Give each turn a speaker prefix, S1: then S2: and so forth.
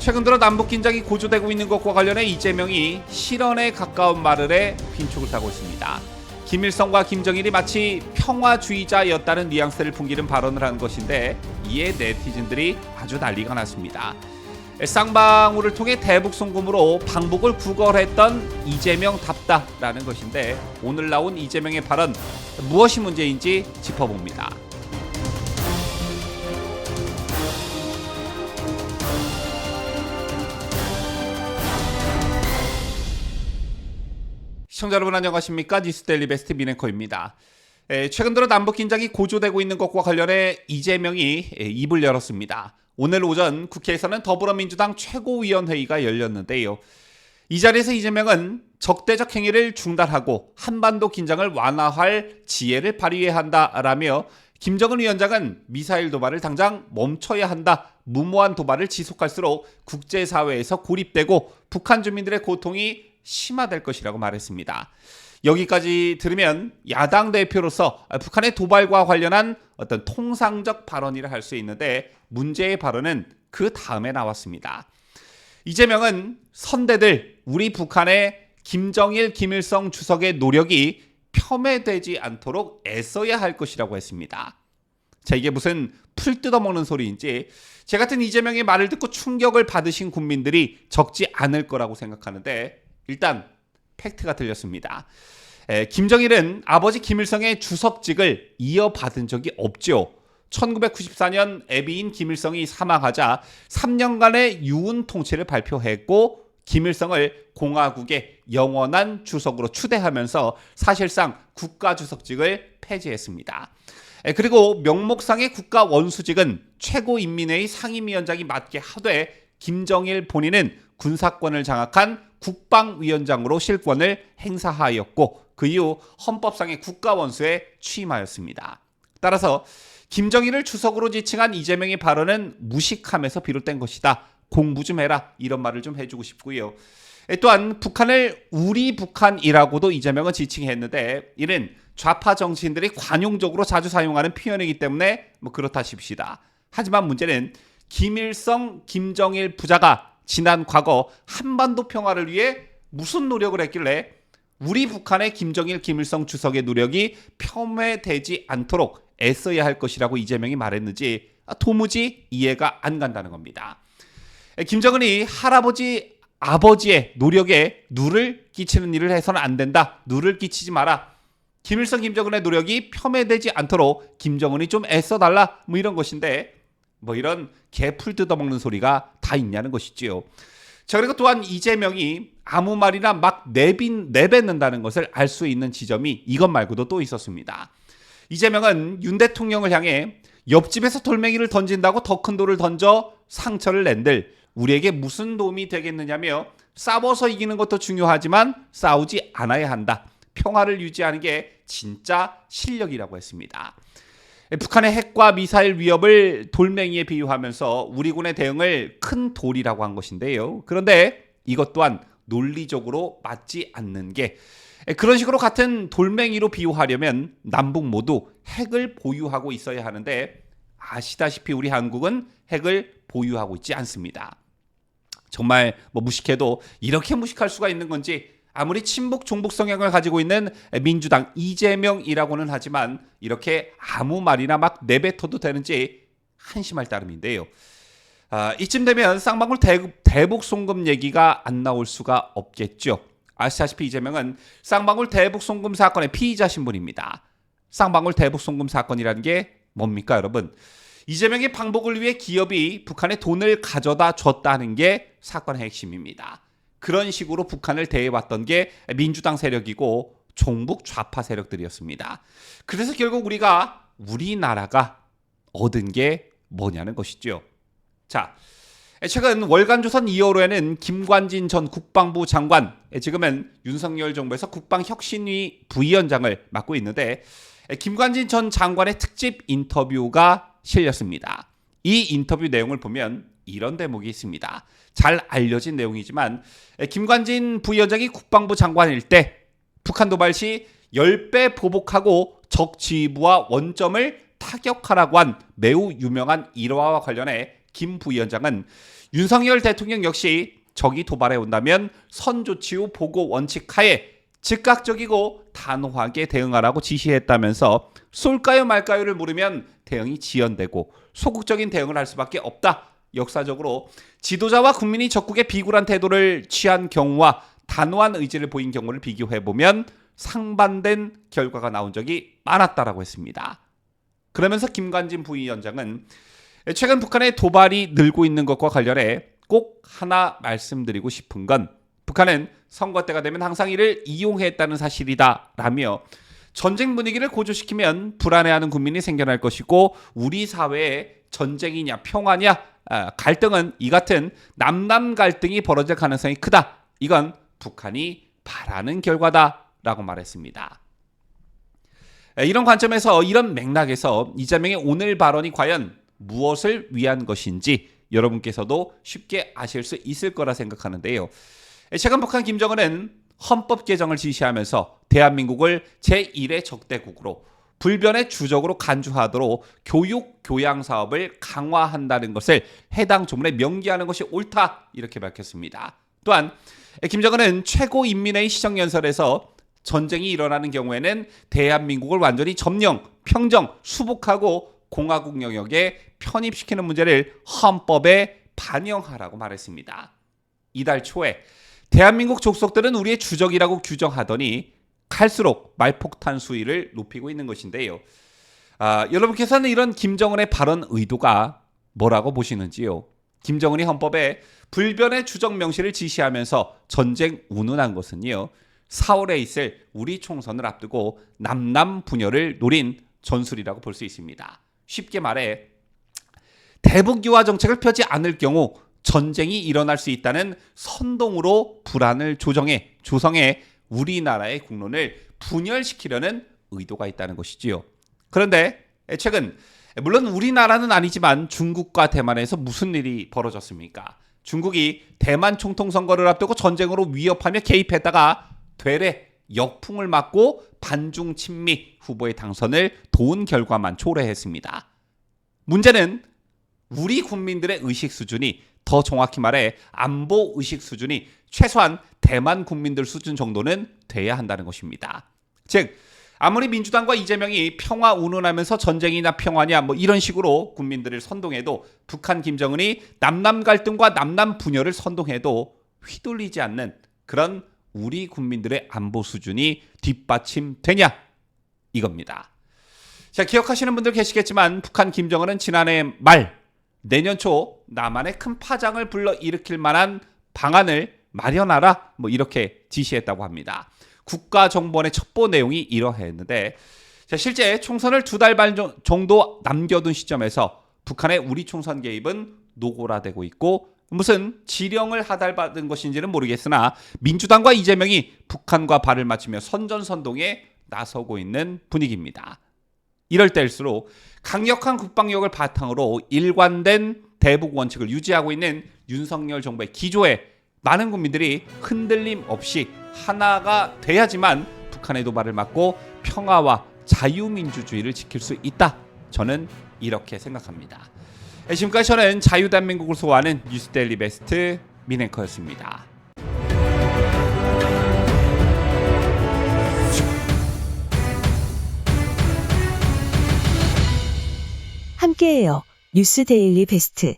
S1: 최근 들어 남북 긴장이 고조되고 있는 것과 관련해 이재명이 실언에 가까운 말을 해 빈촉을 타고 있습니다. 김일성과 김정일이 마치 평화주의자였다는 뉘앙스를 풍기는 발언을 한 것인데 이에 네티즌들이 아주 난리가 났습니다. 쌍방울을 통해 대북 송금으로 방북을 구걸했던 이재명 답다라는 것인데 오늘 나온 이재명의 발언 무엇이 문제인지 짚어봅니다. 시청자 여러분 안녕하십니까 뉴스데일리 베스트 미네커입니다. 에, 최근 들어 남북 긴장이 고조되고 있는 것과 관련해 이재명이 에, 입을 열었습니다. 오늘 오전 국회에서는 더불어민주당 최고위원회의가 열렸는데요. 이 자리에서 이재명은 적대적 행위를 중단하고 한반도 긴장을 완화할 지혜를 발휘해야 한다라며 김정은 위원장은 미사일 도발을 당장 멈춰야 한다. 무모한 도발을 지속할수록 국제사회에서 고립되고 북한 주민들의 고통이 심화될 것이라고 말했습니다. 여기까지 들으면 야당 대표로서 북한의 도발과 관련한 어떤 통상적 발언이라 할 수 있는데 문제의 발언은 그 다음에 나왔습니다. 이재명은 선대들 우리 북한의 김정일, 김일성 주석의 노력이 폄훼되지 않도록 애써야 할 것이라고 했습니다. 자, 이게 무슨 풀 뜯어먹는 소리인지 제 같은 이재명의 말을 듣고 충격을 받으신 국민들이 적지 않을 거라고 생각하는데 일단 팩트가 들렸습니다. 에, 김정일은 아버지 김일성의 주석직을 이어받은 적이 없죠. 1994년 애비인 김일성이 사망하자 3년간의 유은 통치를 발표했고 김일성을 공화국의 영원한 주석으로 추대하면서 사실상 국가 주석직을 폐지했습니다. 에, 그리고 명목상의 국가 원수직은 최고인민회의 상임위원장이 맡게 하되 김정일 본인은 군사권을 장악한 국방위원장으로 실권을 행사하였고 그 이후 헌법상의 국가원수에 취임하였습니다. 따라서 김정일을 주석으로 지칭한 이재명의 발언은 무식함에서 비롯된 것이다. 공부 좀 해라. 이런 말을 좀 해주고 싶고요. 또한 북한을 우리 북한이라고도 이재명은 지칭했는데 이는 좌파 정치인들이 관용적으로 자주 사용하는 표현이기 때문에 뭐 그렇다 칩시다. 하지만 문제는 김일성, 김정일 부자가 지난 과거 한반도 평화를 위해 무슨 노력을 했길래 우리 북한의 김정일, 김일성 주석의 노력이 폄훼되지 않도록 애써야 할 것이라고 이재명이 말했는지 도무지 이해가 안 간다는 겁니다. 김정은이 할아버지 아버지의 노력에 누를 끼치는 일을 해서는 안 된다. 누를 끼치지 마라. 김일성, 김정은의 노력이 폄훼되지 않도록 김정은이 좀 애써달라. 뭐 이런 것인데 뭐 이런 개풀 뜯어먹는 소리가 다 있냐는 것이지요. 자 그리고 또한 이재명이 아무 말이나 막 내빈 내뱉는다는 것을 알 수 있는 지점이 이것 말고도 또 있었습니다. 이재명은 윤 대통령을 향해 옆집에서 돌멩이를 던진다고 더 큰 돌을 던져 상처를 낸들 우리에게 무슨 도움이 되겠느냐며 싸워서 이기는 것도 중요하지만 싸우지 않아야 한다. 평화를 유지하는 게 진짜 실력이라고 했습니다. 북한의 핵과 미사일 위협을 돌멩이에 비유하면서 우리 군의 대응을 큰 돌이라고 한 것인데요. 그런데 이것 또한 논리적으로 맞지 않는 게 그런 식으로 같은 돌멩이로 비유하려면 남북 모두 핵을 보유하고 있어야 하는데 아시다시피 우리 한국은 핵을 보유하고 있지 않습니다. 정말 뭐 무식해도 이렇게 무식할 수가 있는 건지 아무리 친북 종북 성향을 가지고 있는 민주당 이재명이라고는 하지만 이렇게 아무 말이나 막 내뱉어도 되는지 한심할 따름인데요. 아, 이쯤 되면 쌍방울 대, 대북 송금 얘기가 안 나올 수가 없겠죠. 아시다시피 이재명은 쌍방울 대북 송금 사건의 피의자 신분입니다. 쌍방울 대북 송금 사건이라는 게 뭡니까, 여러분? 이재명의 방북을 위해 기업이 북한에 돈을 가져다 줬다는 게 사건의 핵심입니다. 그런 식으로 북한을 대해왔던 게 민주당 세력이고 종북 좌파 세력들이었습니다. 그래서 결국 우리가 우리나라가 얻은 게 뭐냐는 것이죠. 자, 최근 월간조선 2호로에는 김관진 전 국방부 장관, 지금은 윤석열 정부에서 국방혁신위 부위원장을 맡고 있는데 김관진 전 장관의 특집 인터뷰가 실렸습니다. 이 인터뷰 내용을 보면 이런 대목이 있습니다. 잘 알려진 내용이지만 김관진 부위원장이 국방부 장관일 때 북한 도발 시 10배 보복하고 적 지휘부와 원점을 타격하라고 한 매우 유명한 일화와 관련해 김 부위원장은 윤석열 대통령 역시 적이 도발해 온다면 선조치 후 보고 원칙 하에 즉각적이고 단호하게 대응하라고 지시했다면서 쏠까요 말까요를 물으면 대응이 지연되고 소극적인 대응을 할 수밖에 없다. 역사적으로 지도자와 국민이 적국에 비굴한 태도를 취한 경우와 단호한 의지를 보인 경우를 비교해 보면 상반된 결과가 나온 적이 많았다라고 했습니다. 그러면서 김관진 부위원장은 최근 북한의 도발이 늘고 있는 것과 관련해 꼭 하나 말씀드리고 싶은 건 북한은 선거 때가 되면 항상 이를 이용했다는 사실이다라며 전쟁 분위기를 고조시키면 불안해하는 국민이 생겨날 것이고 우리 사회에 전쟁이냐 평화냐 아, 갈등은 이 같은 남남 갈등이 벌어질 가능성이 크다. 이건 북한이 바라는 결과다라고 말했습니다. 에, 이런 관점에서 이런 맥락에서 이재명의 오늘 발언이 과연 무엇을 위한 것인지 여러분께서도 쉽게 아실 수 있을 거라 생각하는데요. 에, 최근 북한 김정은은 헌법 개정을 지시하면서 대한민국을 제1의 적대국으로 불변의 주적으로 간주하도록 교육 교양 사업을 강화한다는 것을 해당 조문에 명기하는 것이 옳다 이렇게 밝혔습니다. 또한 김정은은 최고인민회의 시정연설에서 전쟁이 일어나는 경우에는 대한민국을 완전히 점령, 평정, 수복하고 공화국 영역에 편입시키는 문제를 헌법에 반영하라고 말했습니다. 이달 초에 대한민국 족속들은 우리의 주적이라고 규정하더니 갈수록 말폭탄 수위를 높이고 있는 것인데요. 아, 여러분께서는 이런 김정은의 발언 의도가 뭐라고 보시는지요? 김정은이 헌법에 불변의 주적 명시를 지시하면서 전쟁 운운한 것은요. 4월에 있을 우리 총선을 앞두고 남남 분열을 노린 전술이라고 볼 수 있습니다. 쉽게 말해 대북 유화 정책을 펴지 않을 경우 전쟁이 일어날 수 있다는 선동으로 불안을 조정해 조성해 우리나라의 국론을 분열시키려는 의도가 있다는 것이지요. 그런데 최근 물론 우리나라는 아니지만 중국과 대만에서 무슨 일이 벌어졌습니까? 중국이 대만 총통 선거를 앞두고 전쟁으로 위협하며 개입했다가 되레 역풍을 맞고 반중 친미 후보의 당선을 도운 결과만 초래했습니다. 문제는 우리 국민들의 의식 수준이 더 정확히 말해 안보 의식 수준이 최소한 대만 국민들 수준 정도는 돼야 한다는 것입니다. 즉 아무리 민주당과 이재명이 평화 운운하면서 전쟁이나 평화냐 뭐 이런 식으로 국민들을 선동해도 북한 김정은이 남남 갈등과 남남 분열을 선동해도 휘둘리지 않는 그런 우리 국민들의 안보 수준이 뒷받침되냐 이겁니다. 자 기억하시는 분들 계시겠지만 북한 김정은은 지난해 말 내년 초 남한에 큰 파장을 불러 일으킬 만한 방안을 마련하라 뭐 이렇게 지시했다고 합니다. 국가 정보원의 첩보 내용이 이러했는데 자, 실제 총선을 두 달 반 정도 남겨둔 시점에서 북한의 우리 총선 개입은 노골화되고 있고 무슨 지령을 하달받은 것인지는 모르겠으나 민주당과 이재명이 북한과 발을 맞추며 선전선동에 나서고 있는 분위기입니다. 이럴 때일수록 강력한 국방력을 바탕으로 일관된 대북 원칙을 유지하고 있는 윤석열 정부의 기조에 많은 국민들이 흔들림 없이 하나가 돼야지만 북한의 도발을 막고 평화와 자유민주주의를 지킬 수 있다. 저는 이렇게 생각합니다. 네, 지금까지 저는 자유대한민국을 소화하는 뉴스데일리 베스트 민앵커였습니다.
S2: 함께해요. 뉴스 데일리 베스트.